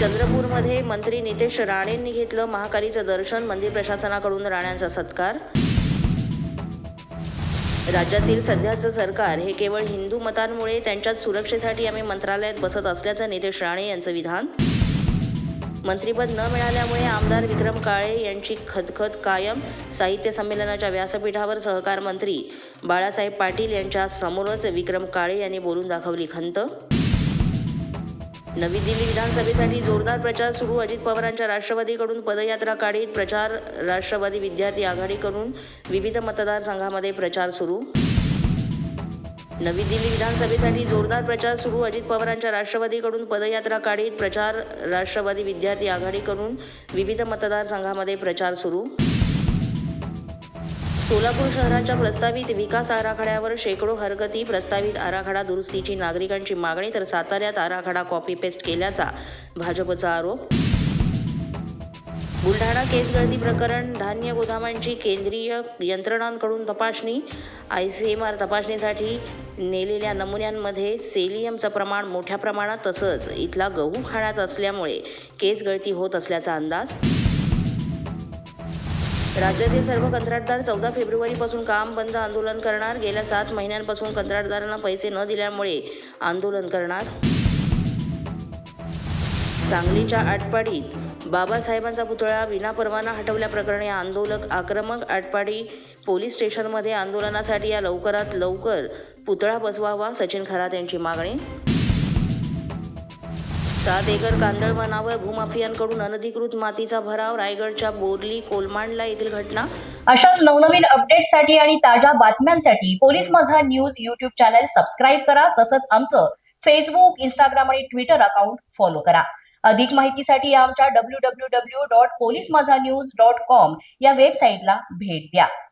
चंद्रपूरमध्ये मंत्री नितेश राणेंनी घेतलं महाकालीचं दर्शन मंदिर प्रशासनाकडून राण्यांचा सत्कार. राज्यातील सध्याचं सरकार हे केवळ हिंदू मतांमुळे त्यांच्याच सुरक्षेसाठी आम्ही मंत्रालयात बसत असल्याचं नितेश राणे यांचं विधान. मंत्रीपद न मिळाल्यामुळे आमदार विक्रम काळे यांची खदखद कायम. साहित्य संमेलनाच्या व्यासपीठावर सहकार मंत्री बाळासाहेब पाटील यांच्या समोरच विक्रम काळे यांनी बोलून दाखवली खंत. नवी दिल्ली विधानसभेसाठी जोरदार प्रचार सुरू. अजित पवारांच्या राष्ट्रवादीकडून पदयात्रा काढीत प्रचार राष्ट्रवादी विद्यार्थी आघाडीकडून विविध मतदारसंघामध्ये प्रचार सुरू. नवी दिल्ली विधानसभेसाठी जोरदार प्रचार सुरू. अजित पवारांच्या राष्ट्रवादीकडून पदयात्रा काढीत प्रचार राष्ट्रवादी विद्यार्थी आघाडीकडून विविध मतदारसंघामध्ये प्रचार सुरू. सोलापूर शहराच्या प्रस्तावित विकास आराखड्यावर शेकडो हरकती प्रस्तावित आराखडा दुरुस्तीची नागरिकांची मागणी तर साताऱ्यात आराखडा कॉपी पेस्ट केल्याचा भाजपचा आरोप. बुलढाणा केस गळती प्रकरण धान्य गोदामांची केंद्रीय यंत्रणांकडून तपासणी आय सी एम आर तपासणीसाठी नेलेल्या नमुन्यांमध्ये सेलियमचं प्रमाण मोठ्या प्रमाणात तसंच इथला गहू खाण्यात असल्यामुळे केस गळती होत असल्याचा अंदाज. राज्यातील सर्व कंत्राटदार चौदा फेब्रुवारीपासून काम बंद आंदोलन करणार. गेल्या सात महिन्यांपासून कंत्राटदारांना पैसे न दिल्यामुळे आंदोलन करणार. सांगलीच्या आटपाडीत बाबासाहेबांचा पुतळा विनापरवाना हटवल्याप्रकरणी आंदोलक आक्रमक आटपाडी पोलीस स्टेशनमध्ये आंदोलनासाठी या लवकरात लवकर पुतळा बसवावा. सचिन खरात यांची मागणी सात एकर कांदळवनावर भूमाफियांकडून अनधिकृत मातीचा भराव. रायगडच्या बोरली कोलमांडला येथील घटना. अशाच नवनवीन अपडेटसाठी आणि ताज्या बातम्यांसाठी पोलीस माझा न्यूज युट्यूब चॅनल सबस्क्राईब करा. तसंच आमचं फेसबुक इंस्टाग्राम आणि ट्विटर अकाउंट फॉलो करा. अधिक माहितीसाठी आमच्या W W W dot police Majha news dot com या वेबसाईटला भेट द्या.